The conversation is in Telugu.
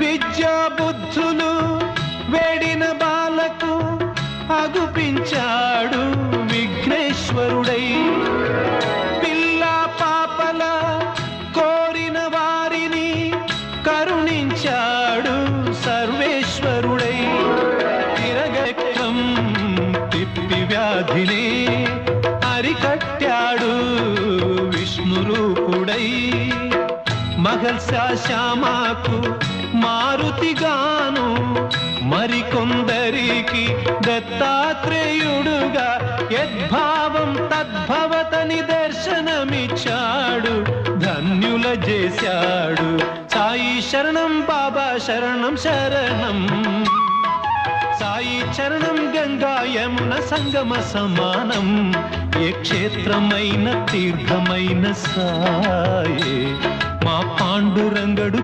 విద్యా బుద్ధులు వేడిన బాలకు అగుపించాడు విఘ్నేశ్వరుడై. పిల్ల పాపల కోరిన వారిని కరుణించాడు సర్వేశ్వరుడై. తిరగక్రం తిప్పి వ్యాధిని అరికట్టాడు మహల్సా శ్యామాకు మారుతిగాను. మరికొందరికి దత్తాత్రేయుడుగా యద్భావం తద్భవతని దర్శనమిచ్చాడు ధన్యుల చేశాడు సాయి శరణం బాబా శరణం శరణం. సాయి చరణం గంగా యమున సంగమ సమానం. ఏ క్షేత్రమైన తీర్థమైన సాయే. மாப்பாண்டுரங்கடு